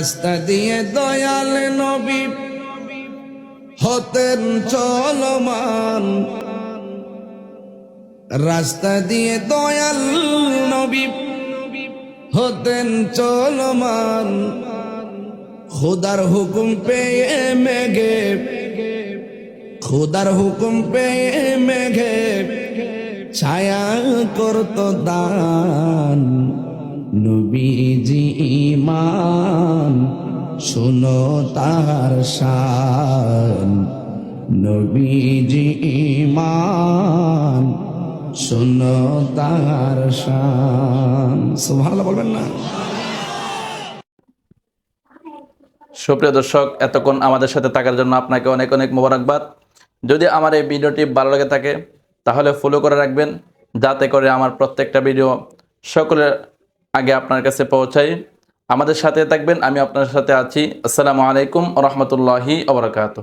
রাস্তা দিয়ে দয়াল নবী হতেন চলমান। রাস্তা দিয়ে দয়াল নবী হতেন চলমান। খুদার হুকুম পেয়ে মেঘে, খোদার হুকুম পেয়ে মেঘে ছায়া করত দান। ইমান, শুনো তার শান। নবীজি ইমান, শুনো তার শান। সুবহানাল্লাহ বলবেন না? সুপ্রিয় দর্শক, এতক্ষণ আমাদের সাথে থাকার জন্য আপনাকে অনেক অনেক মোবারকবাদ। যদি আমার এই ভিডিওটি ভালো লাগে থাকে, তাহলে ফলো করে রাখবেন। যাতে করে আমার প্রত্যেকটা ভিডিও সকলের আগে আপনার কাছে পৌঁছাই। আমাদের সাথে থাকবেন, আমি আপনার সাথে আছি। আসসালামু আলাইকুম রহমতুল্লাহি আবরকাত